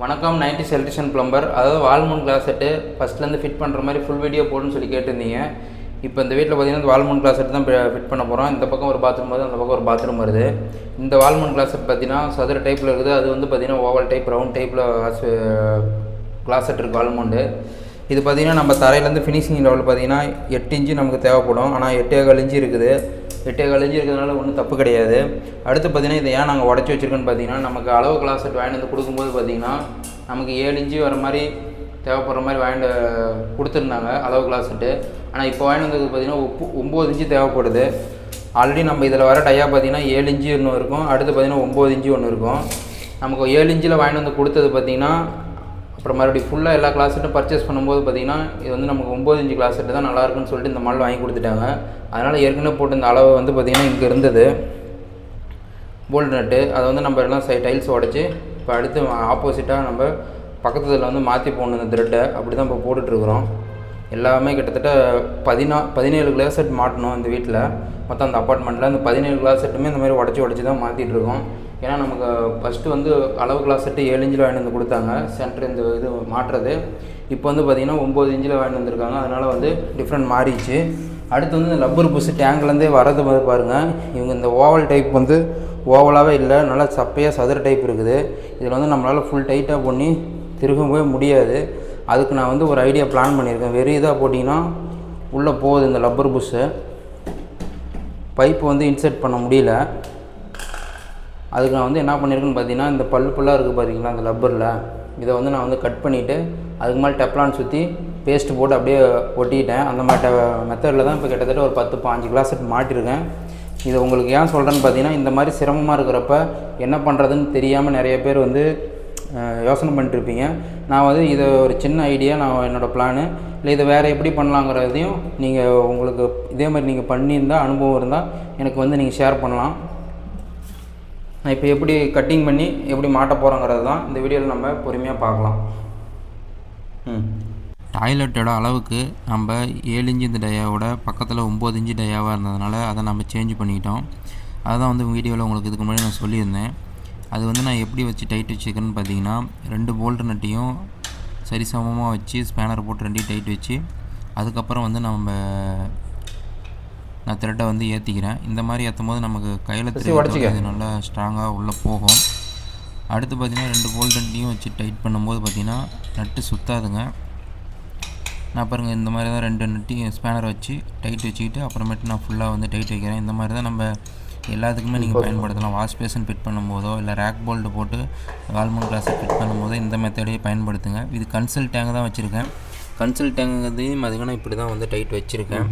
வணக்கம் ninety electrician plumber அதாவது வால்மூன் glass set ஃபஸ்ட்லேருந்து ஃபிட் பண்ணுற மாதிரி ஃபுல் வீடியோ போடுன்னு சொல்லி கேட்டிருந்தீங்க. இப்போ இந்த வீட்டில் பார்த்தீங்கன்னா வால்மூன் கிளாஸ் செட் தான் ஃபிட் பண்ண போகிறோம் இந்த பக்கம் ஒரு பாத்ரூம் வருது அந்த பக்கம் ஒரு பாத்ரூம் வருது. இந்த வால்மூன் கிளாஸ் செட் பார்த்தீங்கன்னா சதுர டைப்பில் இருக்குது. அது வந்து பார்த்தீங்கன்னா ஓவல் டைப் ரவுண்ட் டைப்பில் கிளாஸ் செட் இருக்குது வால்மூண்டு இது பார்த்தீங்கன்னா நம்ம தரையிலேருந்து ஃபினிஷிங் லெவல் பார்த்தீங்கன்னா எட்டு இன்ச்சு நமக்கு தேவைப்படும். ஆனால் எட்டே கால் இன்ச்சு இருக்குது. எட்டே கால் இன்ச்சு இருக்கிறதுனால ஒன்றும் தப்பு கிடையாது. அடுத்து பார்த்தீங்கன்னா இதை ஏன் நாங்கள் உடச்சி வச்சிருக்கோன்னு பார்த்தீங்கன்னா நமக்கு அளவு கிளாஸ் வாங்கிட்டு வந்து கொடுக்கும்போது பார்த்தீங்கன்னா நமக்கு ஏழு இன்ச்சு வர மாதிரி தேவைப்படுற மாதிரி வாங்கிட்டு கொடுத்துருந்தாங்க அளவு கிளாஸ்ட்டு ஆனால் இப்போ வாங்கிட்டு வந்தது பார்த்திங்கன்னா ஒப்பு ஒம்பது இன்ச்சு தேவைப்படுது. ஆல்ரெடி நம்ம இதில் வர டையாக பார்த்தீங்கன்னா ஏழு இன்ச்சு ஒன்று இருக்கும். அடுத்து பார்த்தீங்கன்னா ஒம்பது இன்ச்சு ஒன்று இருக்கும். நமக்கு ஏழு இன்ச்சில் வாங்கிட்டு வந்து கொடுத்தது பார்த்தீங்கன்னா அப்புறம் மறுபடியும் ஃபுல்லாக எல்லா கிளாஸ்ட்டும் பர்ச்சேஸ் பண்ணும்போது பார்த்தீங்கன்னா இது வந்து நமக்கு ஒம்பது இன்ச்சு கிளாஸ் தான் நல்லா இருக்குன்னு சொல்லிட்டு இந்த மாடல் வாங்கி கொடுத்துட்டாங்க. அதனால் ஏற்கனவே போட்டு இந்த அளவு வந்து பார்த்திங்கன்னா இங்கே இருந்தது. போல்ட் நட்டு அதை வந்து நம்ம எல்லாம் சை டைல்ஸ் உடச்சி இப்போ அடுத்து ஆப்போசிட்டாக நம்ம பக்கத்தில் வந்து மாற்றி போடணும் இந்த த்ரெட்டை அப்படி தான் இப்போ போட்டுட்ருக்குறோம் எல்லாமே கிட்டத்தட்ட பதினா பதினேழு கிளாஸ் செட் மாட்டணும் இந்த வீட்டில் மொத்தம் அந்த அப்பார்ட்மெண்ட்டில் அந்த பதினேழு கிளாஸ் செட்டுமே இந்த மாதிரி உடச்சி உடச்சி தான் மாற்றிட்டுருக்கோம் ஏன்னா நமக்கு ஃபஸ்ட்டு வந்து அளவு கிளாஸ் செட்டு ஏழு இன்ச்சில் வாங்கிட்டு வந்து கொடுத்தாங்க. சென்டர் இந்த இது மாட்டுறது இப்போ வந்து பார்த்திங்கன்னா ஒம்பது இன்ச்சில் வாங்கிட்டு வந்திருக்காங்க. அதனால் வந்து டிஃப்ரெண்ட் மாறிடுச்சு. அடுத்து வந்து இந்த லப்பர் புஷ் டேங்க்லேருந்தே வரது மாதிரி பாருங்கள் இவங்க இந்த ஓவல் டைப் வந்து ஓவலாகவே இல்லை. நல்லா சப்பையாக சதுர டைப் இருக்குது. இதில் வந்து நம்மளால் ஃபுல் டைட்டாக பண்ணி திரும்பவே முடியாது. அதுக்கு நான் வந்து ஒரு ஐடியா பிளான் பண்ணியிருக்கேன். வெறும் இதாக போட்டிங்கன்னா உள்ளே போகுது இந்த லப்பர் புஷ்ஷு பைப்பு வந்து இன்செர்ட் பண்ண முடியல. அதுக்கு நான் வந்து என்ன பண்ணியிருக்கேன்னு பார்த்தீங்கன்னா இந்த பல்லு பல்லாக இருக்குது பார்த்தீங்களா அந்த லப்பரில் இதை வந்து நான் வந்து கட் பண்ணிவிட்டு அதுக்கு மேலே டெப்லான் சுற்றி பேஸ்ட் போட்டு அப்படியே ஒட்டிக்கிட்டேன் அந்த மாதிரி மெத்தடில் தான் இப்போ கிட்டத்தட்ட ஒரு பத்து பாஞ்சு கிளாஸ் மாட்டியிருக்கேன் இது உங்களுக்கு ஏன் சொல்கிறேன்னு பார்த்தீங்கன்னா இந்த மாதிரி சிரமமாக இருக்கிறப்ப என்ன பண்ணுறதுன்னு தெரியாமல் நிறைய பேர் வந்து யோசனை பண்ணிட்டுருப்பீங்க. நான் வந்து இதை ஒரு சின்ன ஐடியா நான் என்னோடய பிளானு இல்லை இதை வேறு எப்படி பண்ணலாங்கிறதையும் நீங்கள் உங்களுக்கு இதே மாதிரி நீங்கள் பண்ணியிருந்தால் அனுபவம் இருந்தால் எனக்கு வந்து நீங்கள் ஷேர் பண்ணலாம். நான் இப்போ எப்படி கட்டிங் பண்ணி எப்படி மாட்ட போகிறோங்கிறது தான் இந்த வீடியோவில் நம்ம பொறுமையாக பார்க்கலாம். ம். டாய்லெட்டோட அளவுக்கு நம்ம ஏழு இன்ச்சு இந்த டயாவோட பக்கத்தில் ஒம்பது இன்ச்சு டயாவாக இருந்ததுனால அதை நம்ம சேஞ்ச் பண்ணிக்கிட்டோம் அதுதான் வந்து வீடியோவில் உங்களுக்கு இதுக்கு முன்னாடி நான் சொல்லியிருந்தேன். அது வந்து நான் எப்படி வச்சு டைட் வச்சுருக்கேன்னு பார்த்தீங்கன்னா ரெண்டு போல்ட் நட்டையும் சரிசமமாக வச்சு ஸ்பேனர் போட்டு ரெண்டையும் டைட் வச்சு அதுக்கப்புறம் வந்து நம்ம நான் த்ரெட்டை வந்து ஏற்றிக்கிறேன் இந்த மாதிரி ஏற்றும் போது நமக்கு கையில் இது நல்லா ஸ்ட்ராங்காக உள்ளே போகும். அடுத்து பார்த்திங்கன்னா ரெண்டு போல்டன்ட்டையும் வச்சு டைட் பண்ணும்போது பார்த்திங்கன்னா நட்டு சுத்தாதுங்க. நான் பாருங்கள் இந்த மாதிரி தான் ரெண்டு நட்டையும் ஸ்பேனர் வச்சு டைட் வச்சுக்கிட்டு அப்புறமேட்டு நான் ஃபுல்லாக வந்து டைட் வைக்கிறேன். இந்த மாதிரி தான் நம்ம எல்லாத்துக்குமே நீங்கள் பயன்படுத்தலாம். வாஷ் பேஷன் ஃபிட் பண்ணும்போதோ இல்லை ரேக் போல்ட்டு போட்டு வால்மூன் கிளாஸை ஃபிட் பண்ணும்போதோ இந்த மெத்தடையே பயன்படுத்துங்க. இது கன்சல் டேங்க் தான் வச்சுருக்கேன். கன்சல் டேங்குங்கிறதையும் பார்த்தீங்கன்னா இப்படி தான் வந்து டைட் வச்சுருக்கேன்.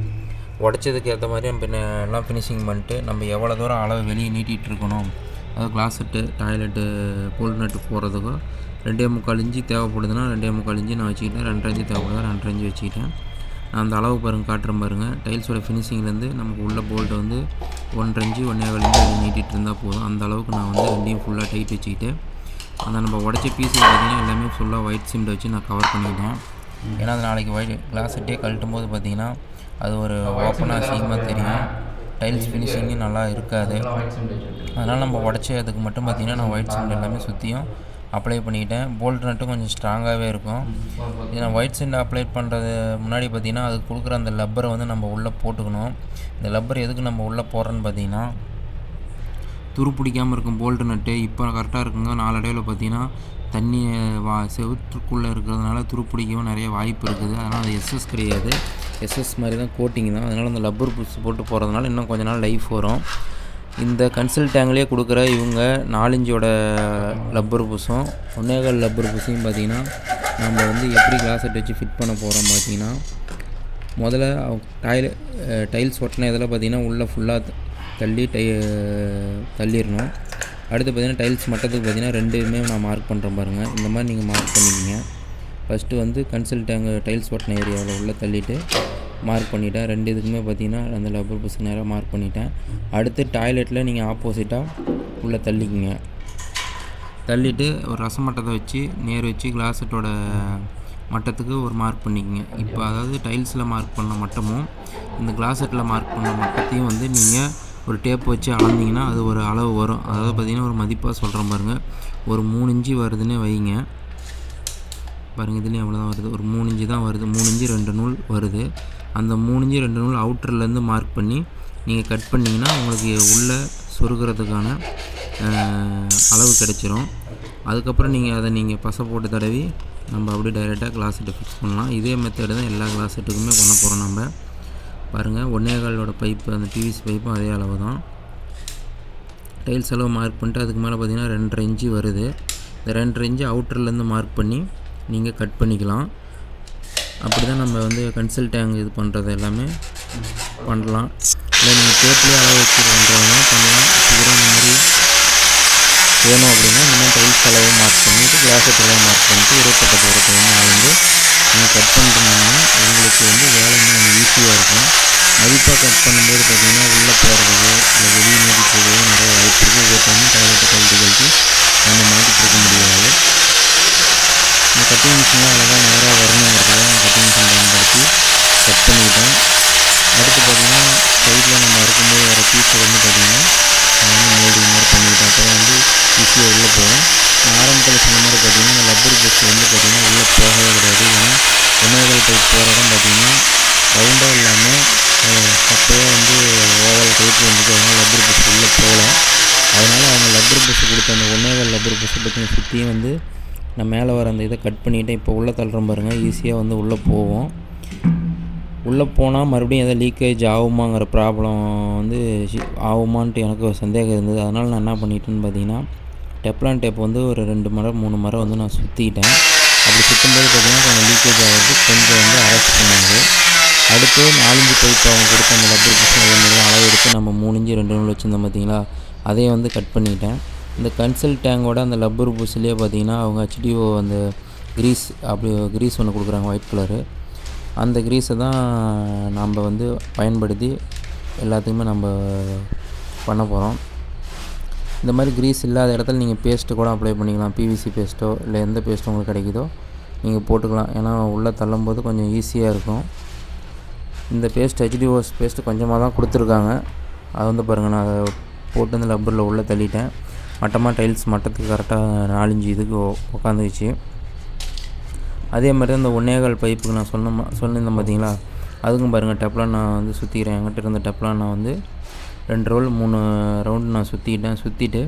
உடச்சதுக்கு ஏற்ற மாதிரி நம்ம பின்ன எல்லாம் ஃபினிஷிங் பண்ணிட்டு நம்ம எவ்வளோ தூரம் அளவு வெளியே நீட்டிகிட்டு இருக்கணும் அதாவது கிளாஸெட்டு டாய்லெட்டு போல் நட்டு போகிறதுக்கும் ரெண்டே முக்கால் இஞ்சி தேவைப்படுதுன்னா ரெண்டே முக்கால் இஞ்சி நான் வச்சுக்கிட்டேன் ரெண்டரை இஞ்சி தேவைப்படுதா ரெண்டரை இஞ்சி வச்சுக்கிட்டேன். நான் அந்த அளவு பாருங்க காட்டுறேன் பாருங்கள் டைல்ஸோட ஃபினிஷிங்லேருந்து நமக்கு உள்ள போல்ட்டு வந்து ஒன்றரை இன்ச்சு ஒன்றே கால் நீட்டிகிட்டு இருந்தால் போதும். அந்த அளவுக்கு நான் வந்து ரெண்டையும் ஃபுல்லாக டைட் வச்சுக்கிட்டு அந்த நம்ம உடச்ச பீஸ் பார்த்திங்கன்னா எல்லாமே ஃபுல்லாக ஒயிட் சிமெண்ட் வச்சு நான் கவர் பண்ணிக்கிட்டேன். ஏன்னா அது நாளைக்கு ஒயிட் கிளாஸ் செட்டே கழட்டும் போது பார்த்தீங்கன்னா அது ஒரு ஓப்பனாக அசிங்கமாக தெரியும். டைல்ஸ் ஃபினிஷிங்கும் நல்லா இருக்காது. அதனால் நம்ம உடச்சதுக்கு மட்டும் பார்த்திங்கன்னா நான் ஒயிட் சிமெண்ட் எல்லாமே சுற்றியும் அப்ளை பண்ணிக்கிட்டேன். போல்ட் நட்டும் கொஞ்சம் ஸ்ட்ராங்காகவே இருக்கும். இது நான் ஒயிட் சிமெண்ட் அப்ளை பண்ணுறது முன்னாடி பார்த்திங்கன்னா அதுக்கு கொடுக்குற அந்த லப்பரை வந்து நம்ம உள்ளே போட்டுக்கணும். இந்த லப்பர் எதுக்கு நம்ம உள்ளே போடுறோன்னு பார்த்தீங்கன்னா துரு பிடிக்காமல் இருக்கும் போல்ட் நட்டு. இப்போ கரெக்டாக இருக்குங்க. நாளடைவில் பார்த்தீங்கன்னா தண்ணி வா செவுற்றுக்குள்ளே இருக்கிறதுனால துரு பிடிக்கவும் நிறைய வாய்ப்பு இருக்குது. அதனால் அது எஸ்எஸ் கிடையாது. எஸ்எஸ் மாதிரி தான் கோட்டிங் தான். அதனால் அந்த லப்பர் புஷ் போட்டு போகிறதுனால இன்னும் கொஞ்ச நாள் லைஃப் வரும். இந்த கன்சல் டேங்க்லேயே கொடுக்குற இவங்க நாலஞ்சோட லப்பர் புஷும் ஒன்னேகால் லப்பர் புஷையும் பார்த்தீங்கன்னா நம்ம வந்து எப்படி கிளாஸ் செட் வச்சு ஃபிட் பண்ண போகிறோம் பார்த்தீங்கன்னா முதல்ல டைல் டைல்ஸ் ஒட்டின இதில் பார்த்தீங்கன்னா உள்ளே ஃபுல்லாக தள்ளி டை தள்ளிடணும். அடுத்து பார்த்தீங்கன்னா டைல்ஸ் மட்டத்துக்கு பார்த்தீங்கன்னா ரெண்டுமே நான் மார்க் பண்ணுறேன் பாருங்கள் இந்த மாதிரி நீங்கள் மார்க் பண்ணிக்கிங்க. ஃபஸ்ட்டு வந்து கன்சல் அங்கே டைல்ஸ் ஒட்டின ஏரியாவில் உள்ளே தள்ளிட்டு மார்க் பண்ணிட்டேன். ரெண்டு இதுக்குமே பார்த்தீங்கன்னா அந்த லப்பர் பஸ் நேராக மார்க் பண்ணிட்டேன். அடுத்து டாய்லெட்டில் நீங்கள் ஆப்போசிட்டாக உள்ளே தள்ளிக்கிங்க. தள்ளிட்டு ஒரு ரசமட்டத்தை வச்சு நேர் வச்சு கிளாஸட்டோட மட்டத்துக்கு ஒரு மார்க் பண்ணிக்கங்க. இப்போ அதாவது டைல்ஸில் மார்க் பண்ண மட்டமும் இந்த கிளாஸட்டில் மார்க் பண்ண மட்டத்தையும் வந்து நீங்கள் ஒரு டேப் வச்சு அளந்தீங்கன்னா அது ஒரு அளவு வரும். அதாவது பார்த்திங்கன்னா ஒரு மதிப்பாக சொல்கிறேன் பாருங்கள் ஒரு மூணு இன்ச்சு வருதுன்னே வைங்க. பாருங்கள் இதுலேயும் எவ்வளோ தான் வருது. ஒரு மூணு இஞ்சு தான் வருது. மூணு இஞ்சு ரெண்டு நூல் வருது. அந்த மூணு இஞ்சு ரெண்டு நூல் அவுட்டர்லேருந்து மார்க் பண்ணி நீங்கள் கட் பண்ணிங்கன்னா உங்களுக்கு உள்ளே சொருகிறதுக்கான அளவு கிடைச்சிரும். அதுக்கப்புறம் நீங்கள் அதை நீங்கள் பசை போட்டு தடவி நம்ம அப்படியே டைரெக்டாக கிளாஸ் செட்டு ஃபிக்ஸ் பண்ணலாம். இதே மெத்தடு தான் எல்லா கிளாஸ் செட்டுக்குமே பண்ண போகிறோம் நம்ம. பாருங்கள் ஒன்னே காலோட பைப்பு அந்த பிவிசி பைப்பும் அதே அளவு தான் டைல்ஸ் அளவு மார்க் பண்ணிட்டு அதுக்கு மேலே பார்த்தீங்கன்னா ரெண்டரை இன்ச்சு வருது. இந்த ரெண்டரை இன்ச்சு அவுட்டர்லேருந்து மார்க் பண்ணி நீங்கள் கட் பண்ணிக்கலாம். அப்படி தான் நம்ம வந்து கன்சல் டேங்க் இது பண்ணுறது எல்லாமே பண்ணலாம். இல்லை நீங்கள் டேப்லேயே அளவு வச்சு பண்ணுறவங்க பண்ணலாம். சீக்கிரம் இந்த மாதிரி வேணும் அப்படின்னா இன்னும் டைல்ஸ் அளவு மார்க் பண்ணிவிட்டு கிளாஸ் அளவு மார்க் பண்ணிட்டு இருபத்தெட்டு தூரத்தை வந்து அளந்து நீங்கள் கட் பண்ணுறீங்கன்னா உங்களுக்கு வந்து வேலை இன்னும் கொஞ்சம் ஈஸியாக இருக்கும். மதிப்பாக கட் பண்ணும்போது பார்த்தீங்கன்னா உள்ளே போகிறதோ இல்லை வெளியே நீட்டி போகிறது நிறைய வாய்ப்பு இருக்குது இதை பண்ணி டைலட்டை கழட்டி கழட்டி நம்ம மாட்டிட்டு இருக்க முடியாது. இந்த கட்டிங் மிஷினில் அழகாக நேராக வரணுங்கிறதுக்காக நான் கட்டிங் மிஷின் பயன்படுத்தி கட் பண்ணிக்கிட்டேன் அடுத்து பார்த்தீங்கன்னா சைடில் நம்ம அறுக்கும்போது வர பீஸை வந்து பார்த்தீங்கன்னா நான் வந்து மோல்டிங் மாதிரி பண்ணிக்கிட்டேன். அப்போ தான் வந்து ஈஸியாக உள்ளே போகும். நான் ஆரம்பத்தில் சொன்ன மாதிரி பார்த்தீங்கன்னா இந்த லப்பர் பஸ் வந்து பார்த்திங்கன்னா உள்ளே போகவே கிடையாது. ஏன்னா உணவுகள் டைப் போகிற இடம் பார்த்தீங்கன்னா ரவுண்டாக இல்லாமல் அப்போயே வந்து ஓவல் டைப் வந்துட்டு அதனால் லப்பர் பஸ் உள்ளே போகலாம் அதனால் அவங்க லப்பர் பீஸ் கொடுத்த அந்த ஒன்னேகால் லப்பர் பீஸை பற்றி சுற்றியும் வந்து நான் மேலே வர அந்த இதை கட் பண்ணிவிட்டேன் இப்போ உள்ளே தள்ளுறோம் பாருங்கள் ஈஸியாக வந்து உள்ளே போவோம். உள்ளே போனால் மறுபடியும் எதாவது லீக்கேஜ் ஆகுமாங்கிற ப்ராப்ளம் வந்து ஆகுமான்ட்டு எனக்கு ஒரு சந்தேகம் இருந்தது. அதனால் நான் என்ன பண்ணிட்டேன்னு பார்த்தீங்கன்னா டெப்லான் டேப் வந்து ஒரு ரெண்டு மரம் மூணு மரம் வந்து நான் சுற்றிக்கிட்டேன் அப்படி சுற்றும்போது பார்த்தீங்கன்னா கொஞ்சம் லீக்கேஜ் ஆகிறது கொஞ்சம் வந்து அரெஸ்ட் பண்ணுது. அடுத்து நாலஞ்சு பைப் அவங்க கொடுத்த அந்த லப்பர் பிஸ்னஸ் அளவு எடுத்து நம்ம மூணு இஞ்சி ரெண்டு நூல் வச்சுருந்தோம் பார்த்தீங்களா அதையும் வந்து கட் பண்ணிட்டேன். இந்த கன்சல் டேங்கோட அந்த லப்பர் புஷ்லேயே பார்த்தீங்கன்னா அவங்க ஹெச்டிஓ அந்த க்ரீஸ் அப்படி க்ரீஸ் ஒன்று கொடுக்குறாங்க ஒயிட் கலரு அந்த க்ரீஸை தான் நம்ம வந்து பயன்படுத்தி எல்லாத்துக்குமே நம்ம பண்ண போகிறோம் இந்த மாதிரி க்ரீஸ் இல்லாத இடத்துல நீங்கள் பேஸ்ட்டு கூட அப்ளை பண்ணிக்கலாம். பிவிசி பேஸ்ட்டோ இல்லை எந்த பேஸ்ட்டோ உங்களுக்கு கிடைக்குதோ நீங்கள் போட்டுக்கலாம். ஏன்னா உள்ளே தள்ளும்போது கொஞ்சம் ஈஸியாக இருக்கும். இந்த பேஸ்ட் ஹெச்டிஓஸ் பேஸ்ட்டு கொஞ்சமாக தான் கொடுத்துருக்காங்க. அது வந்து பாருங்கள் நான் அதை போட்டு அந்த லப்பரில் உள்ளே தள்ளிட்டேன். மட்டமாக டைல்ஸ் மட்டத்துக்கு கரெக்டாக நாலஞ்சு இதுக்கு உட்காந்துச்சு அதே மாதிரி தான் இந்த ஒன்னேகால் பைப்புக்கு நான் சொன்ன மா- சொல்லியிருந்தேன் பார்த்தீங்களா அதுக்கும் பாருங்கள் டெப்லான் நான் வந்து சுற்றிக்கிறேன் என்கிட்ட இருந்த டெப்லான் நான் வந்து ரெண்டு ரோல் மூணு ரவுண்டு நான் சுற்றிக்கிட்டேன் சுற்றிட்டு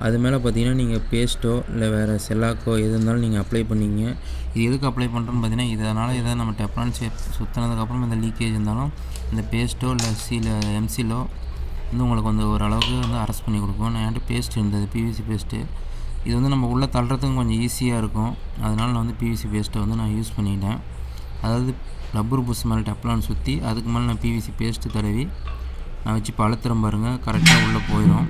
அது மேலே பார்த்தீங்கன்னா நீங்கள் பேஸ்ட்டோ இல்லை வேறு செல்லாக்கோ எது இருந்தாலும் நீங்கள் அப்ளை பண்ணிங்க. இது எதுக்கு அப்ளை பண்ணுறோன்னு பார்த்தீங்கன்னா இதனால் எதாவது நம்ம டெப்லான் சே சுற்றினதுக்கப்புறம் இந்த லீக்கேஜ் இருந்தாலும் இந்த பேஸ்ட்டோ இல்லை சீல எம்சிலோ வந்து உங்களுக்கு வந்து ஓரளவுக்கு வந்து அரெஸ்ட் பண்ணி கொடுக்கும் நான் என்கிட்ட பேஸ்ட் இருந்தது பிவிசி பேஸ்ட்டு இது வந்து நம்ம உள்ளே தள்ளுறதுக்கும் கொஞ்சம் ஈஸியாக இருக்கும். அதனால் நான் வந்து பிவிசி பேஸ்ட்டை வந்து நான் யூஸ் பண்ணிட்டேன். அதாவது ரப்பர் புஷ் மேலே டெப்லான் சுற்றி அதுக்கு மேலே நான் பிவிசி பேஸ்ட்டு தடவி நான் வச்சு இப்போ அழுத்துறேன் பாருங்கள் கரெக்டாக உள்ளே போயிடும்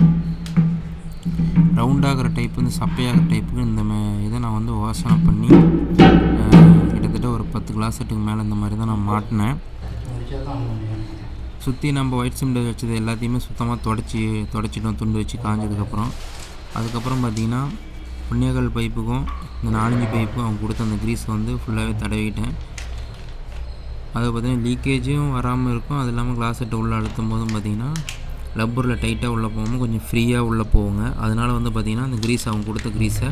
ரவுண்டாகிற டைப் இந்த சப்பையாகிற டைப்புக்கு இந்த மே- இதை நான் வந்து வாசனை பண்ணி கிட்டத்தட்ட ஒரு பத்து கிளாஸ் செட்டுக்கு மேலே இந்த மாதிரி தான் நான் மாட்டினேன். சுற்றி நம்ம ஒயிட் சிமெண்ட் வச்சது எல்லாத்தையுமே சுத்தமாக தொடச்சி தொடச்சிட்டோம். துண்டு வச்சு காஞ்சதுக்கப்புறம். அதுக்கப்புறம் பார்த்தீங்கன்னா புண்ணியகல் பைப்புக்கும் இந்த நாலஞ்சு பைப்பும் அவங்க கொடுத்த அந்த க்ரீஸ் வந்து ஃபுல்லாகவே தடவிட்டேன் அது பார்த்தீங்கன்னா லீக்கேஜும் வராமல் இருக்கும். அது இல்லாமல் கிளாஸ் உள்ளே அழுத்தும் போதும் பார்த்தீங்கன்னா லப்பரில் டைட்டாக உள்ளே போகாமல் கொஞ்சம் ஃப்ரீயாக உள்ளே போவோங்க அதனால் வந்து பார்த்திங்கன்னா அந்த க்ரீஸ் அவங்க கொடுத்த க்ரீஸை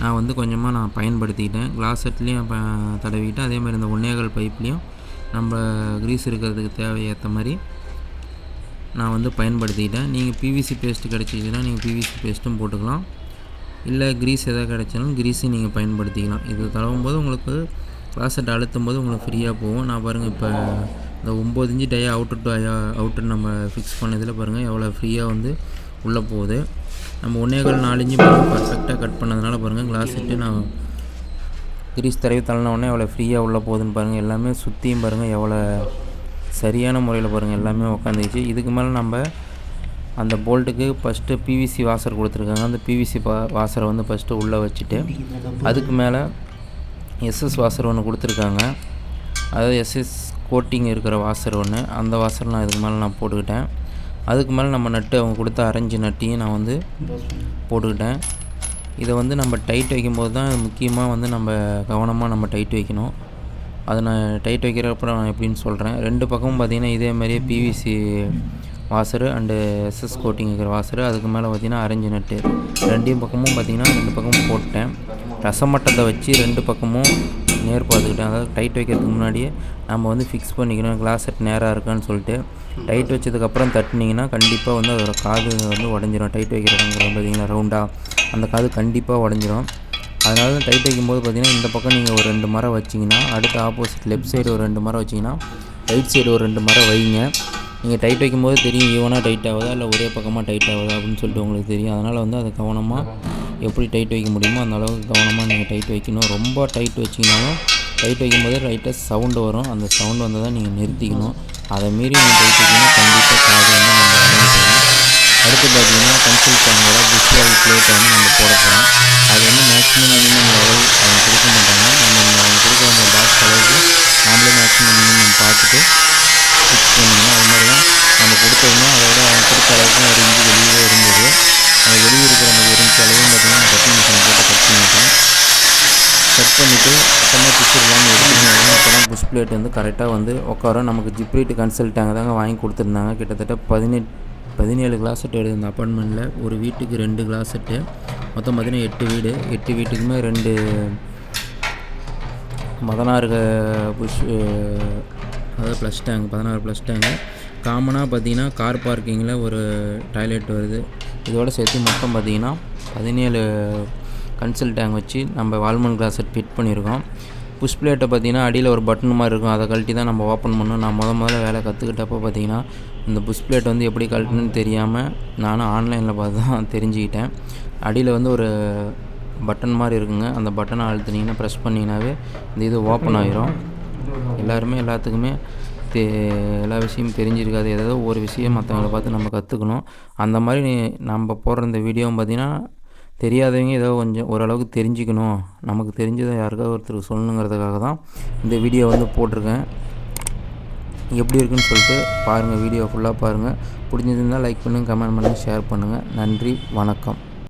நான் வந்து கொஞ்சமாக நான் பயன்படுத்திக்கிட்டேன். கிளாஸ் செட்லேயும் தடவிக்கிட்டேன். அதேமாதிரி அதே மாதிரி இந்த ஒன்னேகால் பைப்லேயும் நம்ம க்ரீஸ் இருக்கிறதுக்கு தேவையேற்ற மாதிரி நான் வந்து பயன்படுத்திக்கிட்டேன். நீங்கள் பிவிசி பேஸ்ட்டு கிடச்சிச்சின்னா நீங்கள் பிவிசி பேஸ்ட்டும் போட்டுக்கலாம். இல்லை க்ரீஸ் எதாவது கிடச்சாலும் க்ரீஸும் நீங்கள் பயன்படுத்திக்கலாம். இது தடவும் போது உங்களுக்கு கிளாஸெட் அழுத்தும் போது உங்களுக்கு ஃப்ரீயாக போகும். நான் பாருங்கள் இப்போ இந்த ஒம்பது inch dia outer to dia outer நம்ம ஃபிக்ஸ் பண்ணதில் பாருங்கள் எவ்வளோ ஃப்ரீயாக வந்து உள்ளே போகுது. நம்ம ஒன்றே கால் நாலு இன்ச்சு பர்ஃபெக்டாக கட் பண்ணதுனால பாருங்கள் கிளாஸ் செட்டு நான் கிரீஸ் தடவி தள்ளின உடனே எவ்வளோ ஃப்ரீயாக உள்ளே போகுதுன்னு பாருங்கள் எல்லாமே சுற்றியும் பாருங்கள் எவ்வளோ சரியான முறையில் பாருங்கள் எல்லாமே உக்காந்துச்சு இதுக்கு மேலே நம்ம அந்த போல்ட்டுக்கு ஃபஸ்ட்டு பிவிசி வாசர் கொடுத்துருக்காங்க. அந்த பிவிசி பா வாசரை வந்து ஃபஸ்ட்டு உள்ளே வச்சுட்டு அதுக்கு மேலே எஸ்எஸ் வாசர் ஒன்று கொடுத்துருக்காங்க. அதாவது எஸ்எஸ் கோட்டிங் இருக்கிற வாசர் ஒன்று அந்த வாசர் நான் இதுக்கு மேலே நான் போட்டுக்கிட்டேன். அதுக்கு மேலே நம்ம நட்டு அவங்க கொடுத்த அரைஞ்சு நட்டையும் நான் வந்து போட்டுக்கிட்டேன். இதை வந்து நம்ம டைட் வைக்கும்போது தான் முக்கியமாக வந்து நம்ம கவனமாக நம்ம டைட் வைக்கணும். அதை நான் டைட் வைக்கிறப்ப நான் எப்படின்னு சொல்கிறேன் ரெண்டு பக்கமும் பார்த்தீங்கன்னா இதே மாதிரியே PVC washer and SS coating இருக்கிற வாசரு அதுக்கு மேலே பார்த்தீங்கன்னா அரைஞ்சு நட்டு ரெண்டையும் பக்கமும் பார்த்தீங்கன்னா ரெண்டு பக்கமும் போட்டேன். ரசமட்டத்தை வச்சு ரெண்டு பக்கமும் நேர் பார்த்துக்கிட்டேன். அதாவது டைட் வைக்கிறதுக்கு முன்னாடியே நம்ம வந்து ஃபிக்ஸ் பண்ணிக்கணும். கிளாஸ் செட் நேராக இருக்கான்னு சொல்லிட்டு டைட் வச்சதுக்கப்புறம் தட்டினீங்கன்னா கண்டிப்பாக வந்து அதோட காது வந்து உடஞ்சிரும். டைட் வைக்கிறவங்க பார்த்தீங்கன்னா ரவுண்டாக அந்த காது கண்டிப்பாக உடஞ்சிரும். அதனால தான் டைட் வைக்கும்போது பார்த்திங்கன்னா இந்த பக்கம் நீங்கள் ஒரு ரெண்டு மரம் வச்சிங்கன்னா அடுத்து ஆப்போசிட் லெஃப்ட் சைடு ஒரு ரெண்டு மரம் வச்சிங்கன்னா ரைட் சைடு ஒரு ரெண்டு மரம் வைங்க. நீங்கள் டைட் வைக்கும்போது தெரியும் ஈவனாக டைட் ஆகுதா இல்லை ஒரே பக்கமாக டைட் ஆகுதா அப்படின்னு சொல்லிட்டு உங்களுக்கு தெரியும். அதனால் வந்து அதை கவனமாக எப்படி டைட் வைக்க முடியுமோ அந்த அளவுக்கு கவனமாக நீங்கள் டைட் வைக்கணும். ரொம்ப டைட் வச்சிங்கனாலும் டைட் வைக்கும்போது ரைட்டாக சவுண்டு வரும். அந்த சவுண்டு வந்து தான் நீங்கள் நிறுத்திக்கணும். அதை மீறி நீங்கள் டைட் வைக்கணும் கண்டிப்பாக காது வந்து நம்ம அடுத்து பார்த்தீங்கன்னா கன்சல்ட் டேங்கோட வந்து நம்ம போட போகிறோம் அது வந்து மேக்ஸிமம் மினிமம் லெவல் அவங்க கொடுக்க மாட்டாங்க. நம்ம அவங்க கொடுக்குற அந்த பாக்ஸ் அளவுக்கு நாமளே மேக்ஸிமம் மினிமம் பார்த்துட்டு ஃபிக்ஸ் பண்ணணும் அது மாதிரி தான் நம்ம கொடுத்தோம்னா அதோட அவங்க கொடுத்த அளவுக்கு ஒரு இஞ்சி வெளியே இருந்தது. அது வெளியே இருக்கிற அந்த ஒரு இன்ச்சு அளவும் பார்த்தீங்கன்னா கட்டிங் மிஷினை போட்டு கட் பண்ணிட்டேன் கட் பண்ணிவிட்டு சுத்தமாக பிக்சர் இல்லாமல் எடுத்துக்கணும் அப்போ தான் புஷ் பிளேட் வந்து கரெக்டாக வந்து உட்காரும். நமக்கு ஜிப்ரேட் கன்சல்ட்டாங்க தாங்க வாங்கி கொடுத்துருந்தாங்க. கிட்டத்தட்ட பதினெட்டு பதினேழு கிளாஸ் செட் எடுது இந்த அப்பார்ட்மெண்ட்டில் ஒரு வீட்டுக்கு ரெண்டு கிளாஸ் செட்டு மொத்தம் பார்த்திங்கன்னா எட்டு வீடு. எட்டு வீட்டுக்குமே ரெண்டு பதினாறு புஷ் அதாவது ப்ளஸ் டேங்க் பதினாறு ப்ளஸ் டேங்கு காமனாக பார்த்தீங்கன்னா கார் பார்க்கிங்கில் ஒரு டாய்லெட் வருது. இதோட சேர்த்து மொத்தம் பார்த்தீங்கன்னா பதினேழு கன்சல் டேங்க் வச்சு நம்ம வால்மன் கிளாஸ் செட் ஃபிட் பண்ணியிருக்கோம். புஷ் பிளேட்டை பார்த்தீங்கன்னா அடியில் ஒரு பட்டன் மாதிரி இருக்கும். அதை கழட்டி தான் நம்ம ஓப்பன் பண்ணோம் நான் முத முதல்ல வேலை கற்றுக்கிட்டப்போ பார்த்தீங்கன்னா இந்த புஷ் பிளேட் வந்து எப்படி கழட்டணும்னு தெரியாமல் நானும் ஆன்லைனில் பார்த்து தான் தெரிஞ்சுக்கிட்டேன். அடியில் வந்து ஒரு பட்டன் மாதிரி இருக்குங்க. அந்த பட்டனை அழுத்துனீங்கன்னா ப்ரெஸ் பண்ணிங்கனாவே இந்த இது ஓப்பன் ஆயிரும். எல்லாருமே எல்லாத்துக்குமே தெ எல்லா விஷயமும் தெரிஞ்சிருக்காது. ஏதாவது ஒரு விஷயம் மற்றவங்கள பார்த்து நம்ம கற்றுக்கணும் அந்த மாதிரி நம்ம போடுற இந்த வீடியோவும் பார்த்தீங்கன்னா தெரியாதவங்க ஏதோ கொஞ்சம் ஓரளவுக்கு தெரிஞ்சுக்கணும். நமக்கு தெரிஞ்சதை யாருக்காவது ஒருத்தருக்கு சொல்லணுங்கிறதுக்காக தான் இந்த வீடியோ வந்து போட்டிருக்கேன். எப்படி இருக்குன்னு சொல்லிட்டு பாருங்கள் வீடியோ ஃபுல்லாக பாருங்கள் பிடிச்சிருந்தால் லைக் பண்ணுங்கள் கமெண்ட் பண்ணுங்கள் ஷேர் பண்ணுங்கள் நன்றி வணக்கம்.